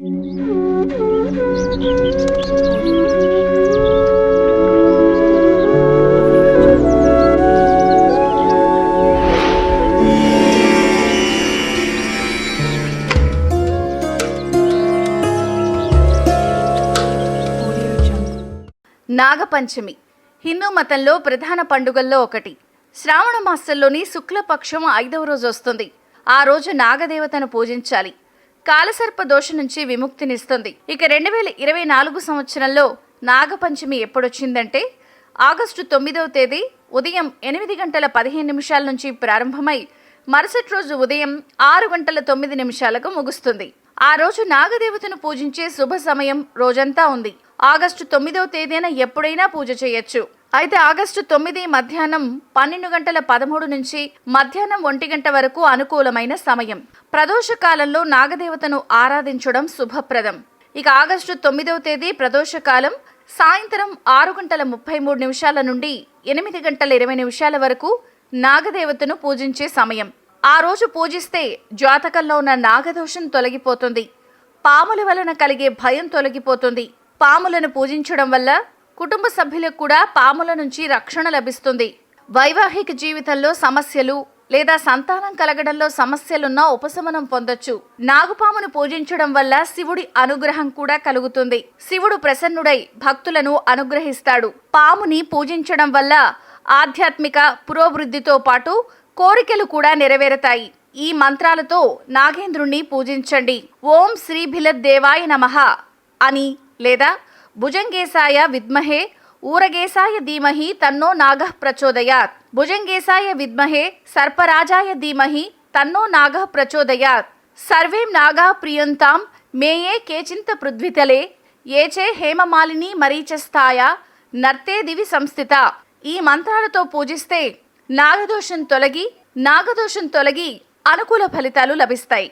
నాగపంచమి హిందూ మతంలో ప్రధాన పండుగల్లో ఒకటి. శ్రావణ మాసంలోని శుక్లపక్షం ఐదవ రోజు వస్తుంది. ఆ రోజు నాగదేవతను పూజించాలి. కాలసర్ప దోష నుంచి విముక్తినిస్తుంది. ఇక రెండు వేల ఇరవై నాలుగు సంవత్సరంలో నాగపంచమి ఎప్పుడొచ్చిందంటే ఆగస్టు తొమ్మిదవ తేదీ ఉదయం ఎనిమిది గంటల పదిహేను నిమిషాల నుంచి ప్రారంభమై మరుసటి రోజు ఉదయం ఆరు గంటల తొమ్మిది నిమిషాలకు ముగుస్తుంది. ఆ రోజు నాగదేవతను పూజించే శుభ సమయం రోజంతా ఉంది. ఆగస్టు తొమ్మిదవ తేదీన ఎప్పుడైనా పూజ చేయొచ్చు. అయితే ఆగస్టు తొమ్మిది మధ్యాహ్నం పన్నెండు గంటల పదమూడు నుంచి మధ్యాహ్నం ఒంటి గంట వరకు అనుకూలమైన సమయం. ప్రదోష కాలంలో నాగదేవతను ఆరాధించడం శుభప్రదం. ఇక ఆగస్టు తొమ్మిదవ తేదీ ప్రదోష కాలం సాయంత్రం ఆరు గంటల ముప్పై మూడు నిమిషాల నుండి ఎనిమిది గంటల ఇరవై నిమిషాల వరకు నాగదేవతను పూజించే సమయం. ఆ రోజు పూజిస్తే జాతకంలో ఉన్న నాగదోషం తొలగిపోతుంది. పాముల వలన కలిగే భయం తొలగిపోతుంది. పాములను పూజించడం వల్ల కుటుంబ సభ్యులకు కూడా పాముల నుంచి రక్షణ లభిస్తుంది. వైవాహిక జీవితంలో సమస్యలు లేదా సంతానం కలగడంలో సమస్యలున్నా ఉపశమనం పొందొచ్చు. నాగుపామును పూజించడం వల్ల శివుడి అనుగ్రహం కూడా కలుగుతుంది. శివుడు ప్రసన్నుడై భక్తులను అనుగ్రహిస్తాడు. పాముని పూజించడం వల్ల ఆధ్యాత్మిక పురోభివృద్ధితో పాటు కోరికలు కూడా నెరవేరుతాయి. ఈ మంత్రాలతో నాగేంద్రుణ్ణి పూజించండి. ఓం శ్రీ దేవాయ నమః అని లేదా భుజంగేశాయ విద్మహే ఊరగేశాయ ధీమహి తన్నో నాగః ప్రచోదయాత్ భుజంగేశాయ విద్మహే సర్పరాజాయ ధీమహి తన్నో నాగః ప్రచోదయాత్ సర్వేం నాగా ప్రియంతాం మేయే కేచింత పృథ్వితలే ఏచే హేమమాలిని మరీచస్థాయ నర్తే దివి సంస్థిత ఈ మంత్రాలతో పూజిస్తే నాగదోషం తొలగి నాగదోషం తొలగి అనుకూల ఫలితాలు లభిస్తాయి